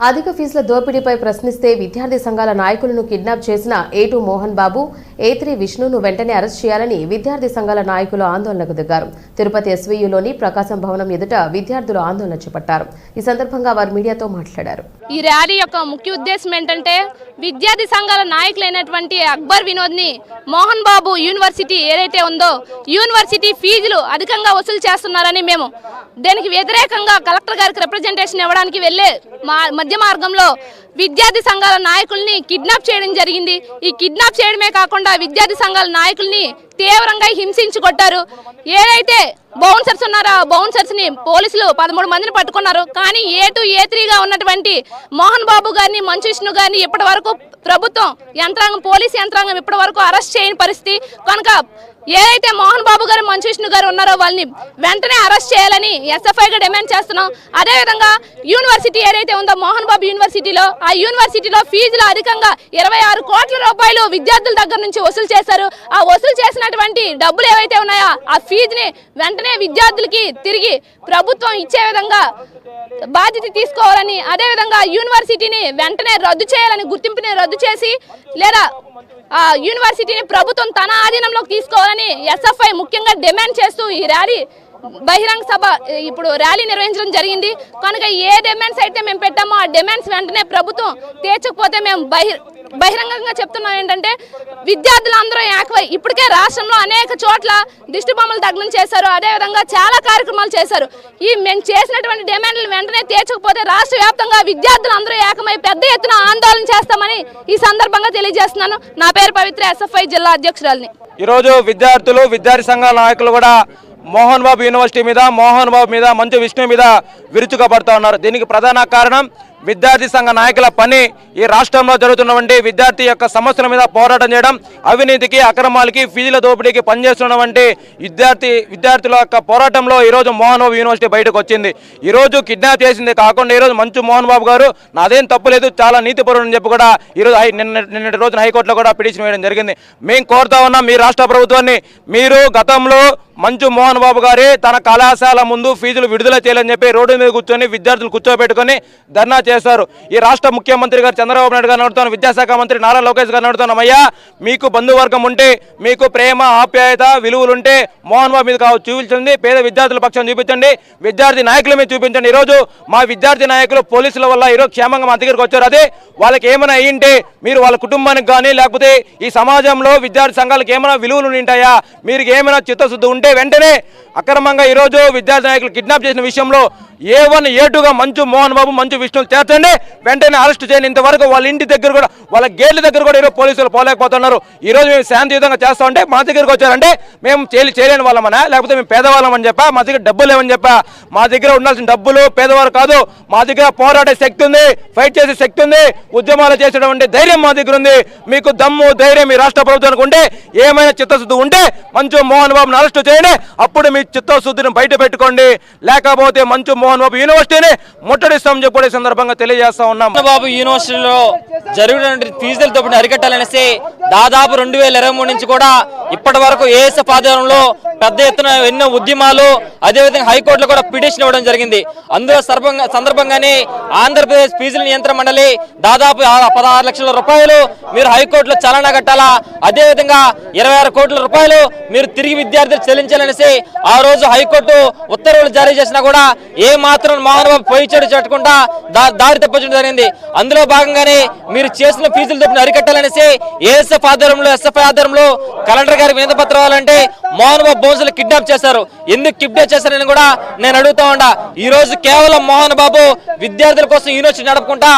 అధిక ఫీజుల దోపిడీపై ప్రశ్నిస్తే విద్యార్థి సంఘాల నాయకులను కిడ్నాప్ చేసిన ఏటు మోహన్ బాబు ఏ త్రీ విష్ణును వెంటనే అరెస్ట్ చేయాలని విద్యార్థి సంఘాల నాయకులు ఆందోళనకు దిగారు. తిరుపతి ఎస్వీయులోని ప్రకాశం భవనం ఎదుట విద్యార్థులు ఆందోళన చేపట్టారు. ఈ సందర్భంగా వారు మీడియాతో మాట్లాడారు. ఈ ర్యాలీ యొక్క ముఖ్య ఉద్దేశం ఏంటంటే విద్యార్థి సంఘాల నాయకులైనటువంటి అక్బర్ వినోద్ని మోహన్ బాబు యూనివర్సిటీ ఏదైతే ఉందో యూనివర్సిటీ ఫీజులు అధికంగా వసూలు చేస్తున్నారని మేము దీనికి వ్యతిరేకంగా కలెక్టర్ గారికి రిప్రజెంటేషన్ ఇవ్వడానికి వెళ్ళే మా మధ్య మార్గంలో విద్యార్థి సంఘాల నాయకుల్ని కిడ్నాప్ చేయడం జరిగింది. ఈ కిడ్నాప్ చేయడమే కాకుండా విద్యార్థి సంఘాల నాయకుల్ని తీవ్రంగా హింసించి కొట్టారు. ఏదైతే బౌన్సర్స్ ఉన్నారో ఆ బౌన్సర్స్ని పోలీసులు పదమూడు మందిని పట్టుకున్నారు. కానీ ఏ టూ ఏ త్రీగా ఉన్నటువంటి మోహన్ బాబు గారిని మంచు విష్ణు గారిని ఇప్పటి వరకు ప్రభుత్వం యంత్రాంగం పోలీస్ యంత్రాంగం ఇప్పటి వరకు అరెస్ట్ చేయని పరిస్థితి. కనుక ఏదైతే మోహన్ బాబు గారు మంచు విష్ణు గారు ఉన్నారో వాళ్ళని వెంటనే అరెస్ట్ చేయాలని ఎస్ఎఫ్ఐగా డిమాండ్ చేస్తున్నాం. అదేవిధంగా యూనివర్సిటీ ఏదైతే ఉందో మోహన్ బాబు యూనివర్సిటీలో ఆ యూనివర్సిటీలో ఫీజులు అధికంగా ఇరవై ఆరు కోట్ల రూపాయలు విద్యార్థుల దగ్గర నుంచి వసూలు చేశారు. ఆ వసూలు చేసినటువంటి డబ్బులు ఏవైతే ఉన్నాయో ఆ ఫీజుని వెంటనే విద్యార్థులకి తిరిగి ప్రభుత్వం ఇచ్చే విధంగా బాధ్యత తీసుకోవాలని అదేవిధంగా యూనివర్సిటీని వెంటనే రద్దు చేయాలని గుర్తింపుని రద్దు చేసి లేదా యూనివర్సిటీని ప్రభుత్వం తన ఆధీనంలోకి తీసుకోవాలని ఎస్ఎఫ్ఐ ముఖ్యంగా డిమాండ్ చేస్తూ ఈ ర్యాలీ బహిరంగ సభ ఇప్పుడు ర్యాలీ నిర్వహించడం జరిగింది. కనుక ఏ డిమాండ్స్ అయితే మేము పెట్టామో ఆ డిమాండ్స్ వెంటనే ప్రభుత్వం తీర్చకపోతే మేము బహిర్ బహిరంగంగా చెప్తున్నాం ఏంటంటే విద్యార్థులు అందరూ ఏకవై ఇప్పటికే రాష్ట్రంలో అనేక చోట్ల దిష్టి బొమ్మలు దగ్నం చేశారు అదేవిధంగా చాలా కార్యక్రమాలు చేశారు. ఈ మేము చేసినటువంటి డిమాండ్లు వెంటనే తీర్చకపోతే రాష్ట్ర వ్యాప్తంగా విద్యార్థులందరూ ఏకమై పెద్ద ఎత్తున ఆందోళన చేస్తామని ఈ సందర్భంగా తెలియజేస్తున్నాను. నా పేరు పవిత్ర ఎస్ఎఫ్ఐ జిల్లా అధ్యక్షురాలిని. ఈరోజు విద్యార్థులు విద్యార్థి సంఘాల నాయకులు కూడా మోహన్ బాబు యూనివర్సిటీ మీద మోహన్ బాబు మీద మంచు విష్ణు మీద విరుచుకపడుతూ ఉన్నారు. దీనికి ప్రధాన కారణం విద్యార్థి సంఘ నాయకుల పని. ఈ రాష్ట్రంలో జరుగుతున్నటువంటి విద్యార్థి యొక్క సమస్యల మీద పోరాటం చేయడం అవినీతికి అక్రమాలకి ఫీజుల దోపిడీకి పనిచేస్తున్నటువంటి విద్యార్థి విద్యార్థుల యొక్క పోరాటంలో ఈరోజు మోహన్ బాబు యూనివర్సిటీ బయటకు వచ్చింది. ఈరోజు కిడ్నాప్ చేసింది కాకుండా ఈరోజు మంచు మోహన్ బాబు గారు. నాదేం తప్పులేదు చాలా నీతిపరుడు అని చెప్పి కూడా ఈరోజు నిన్న నిన్నటి రోజున హైకోర్టులో కూడా పిటిషన్ వేయడం జరిగింది. మేము కోరుతా ఉన్నాం మీ రాష్ట్ర ప్రభుత్వాన్ని. మీరు గతంలో మంచు మోహన్ బాబు గారే తన కళాశాల ముందు ఫీజులు విడుదల చేయాలని చెప్పి రోడ్డు మీద కూర్చొని విద్యార్థులు కూర్చోబెట్టుకొని ధర్నా చేశారు. ఈ రాష్ట్ర ముఖ్యమంత్రి గారు చంద్రబాబు నాయుడు గారు నడుతున్న విద్యాశాఖ మంత్రి నారా లోకేష్ గారు నడుతున్నామయ్యా మీకు బంధువర్గం ఉంటే మీకు ప్రేమ ఆప్యాయత విలువలుంటే మోహన్ బాబు మీద కావచ్చు చూపించండి పేద విద్యార్థుల పక్షం చూపించండి విద్యార్థి నాయకుల మీద చూపించండి. ఈరోజు మా విద్యార్థి నాయకులు పోలీసుల వల్ల ఈరోజు క్షేమంగా మా దగ్గరికి వచ్చారు. అదే వాళ్ళకి ఏమైనా అయ్యింటే మీరు వాళ్ళ కుటుంబానికి కానీ లేకపోతే ఈ సమాజంలో విద్యార్థి సంఘాలకు ఏమైనా విలువలు ఉంటాయా? మీరు ఏమైనా చిత్తశుద్ధి ఉంటే వెంటనే అక్రమంగా ఈరోజు విద్యార్థి నాయకులు కిడ్నాప్ చేసిన విషయంలో ఏ వన్ ఏ టూగా మంచు మోహన్ బాబు మంచు విష్ణులు చేర్చండి. వెంటనే అరెస్ట్ చేయండి. ఇంతవరకు వాళ్ళ ఇంటి దగ్గర కూడా వాళ్ళ గేట్ల దగ్గర కూడా ఈరోజు పోలీసులు పోలేకపోతున్నారు. ఈరోజు మేము శాంతియుతంగా చేస్తా ఉంటే మా దగ్గరికి వచ్చారంటే మేము చేయలే చేయలేని వాళ్ళమనా? లేకపోతే మేము పేదవాళ్ళం అని చెప్పా? మా దగ్గర డబ్బులు లేవని చెప్పా? మా దగ్గర ఉండాల్సిన డబ్బులు పేదవారు కాదు. మా దగ్గర పోరాడే శక్తి ఉంది. ఫైట్ చేసే శక్తి ఉంది. ఉద్యమాలు చేసేటువంటి ధైర్యం మా దగ్గర ఉంది. మీకు దమ్ము ధైర్యం మీ రాష్ట్ర ప్రభుత్వానికి ఉంటే ఏమైనా చిత్తశుద్ధి ఉంటే మంచు మోహన్ బాబుని అరెస్ట్ చేయండి. అప్పుడు మీ చిత్తశుద్ధిని బయట పెట్టుకోండి. లేకపోతే మంచు జగన్మోహన్ బాబు యూనివర్సిటీని ముట్టడిస్తామని చెప్పి సందర్భంగా తెలియజేస్తా ఉన్నాం. బాబు యూనివర్సిటీలో జరిగిన ఫీజుల దోపిడీ అరికట్టాలనేసి దాదాపు రెండు వేల ఇరవై మూడు నుంచి కూడా ఇప్పటి వరకు ఏఎస్ఎఫ్ ఆధ్వర్యంలో పెద్ద ఎత్తున ఎన్నో ఉద్యమాలు అదేవిధంగా హైకోర్టులో కూడా పిటిషన్ ఇవ్వడం జరిగింది. అందులో సందర్భంగానే ఆంధ్రప్రదేశ్ ఫీజుల నియంత్రణ మండలి దాదాపు పదహారు లక్షల రూపాయలు మీరు హైకోర్టులో చలనా కట్టాలా? అదేవిధంగా ఇరవై ఆరు కోట్ల రూపాయలు మీరు తిరిగి విద్యార్థులు చెల్లించాలనేసి ఆ రోజు హైకోర్టు ఉత్తర్వులు జారీ చేసినా కూడా ఏ మాత్రం మహానుభావ పోయిచేడు చెట్టకుండా దారి తప్పించడం జరిగింది. అందులో భాగంగానే మీరు చేసిన ఫీజులు తప్పును అరికట్టాలనేసి ఏఎస్ఎఫ్ ఆధ్వర్యంలో ఎస్ఎఫ్ఐ ఆధ్వర్యంలో కలెక్టర్ గారి వినతి పత్రం మోహన్ బాబు బోన్సులు కిడ్నాప్ చేశారు. ఎందుకు కిడ్నాప్ చేశారని కూడా నేను అడుగుతా ఉండా. ఈ రోజు కేవలం మోహన్ బాబు విద్యార్థుల కోసం యూనివర్సిటీ నడుపుకుంటా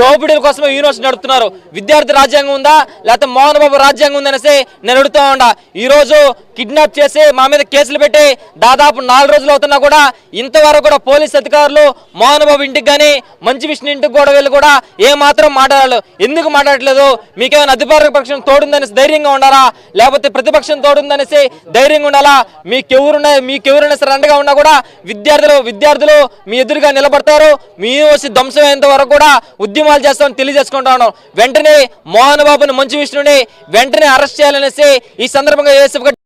దోపిడీల కోసం యూనివర్సిటీ నడుపుతున్నారు. విద్యార్థి రాజ్యాంగం ఉందా? లేకపోతే మోహన్ బాబు రాజ్యాంగం ఉందనేసి నేను అడుగుతా ఉండా. ఈ రోజు కిడ్నాప్ చేసి మా మీద కేసులు పెట్టి దాదాపు నాలుగు రోజులు అవుతున్నా కూడా ఇంతవరకు కూడా పోలీస్ అధికారులు మోహన్ బాబు ఇంటికి కానీ మంచి విష్ణు ఇంటికి కూడా వెళ్ళి కూడా ఏమాత్రం మాట్లాడాలి ఎందుకు మాట్లాడట్లేదు? మీకేమైనా అధికార పక్షం తోడుందనేసి ధైర్యంగా ఉండాలా? లేకపోతే ప్రతిపక్షం తోడుందనేసి ధైర్యంగా ఉండాలా? మీకెవరున్నా మీకెవరైనా సరే అండగా ఉన్నా కూడా విద్యార్థులు విద్యార్థులు మీ ఎదురుగా నిలబడతారు. మీ యూనివర్సిటీ ధ్వంసం అయ్యేంత వరకు కూడా ఉద్యమాలు చేస్తామని తెలియజేసుకుంటా ఉన్నాం. వెంటనే మోహన్ బాబుని మంచి విష్ణుని వెంటనే అరెస్ట్ చేయాలనేసి ఈ సందర్భంగా ఏఎస్ఎఫ్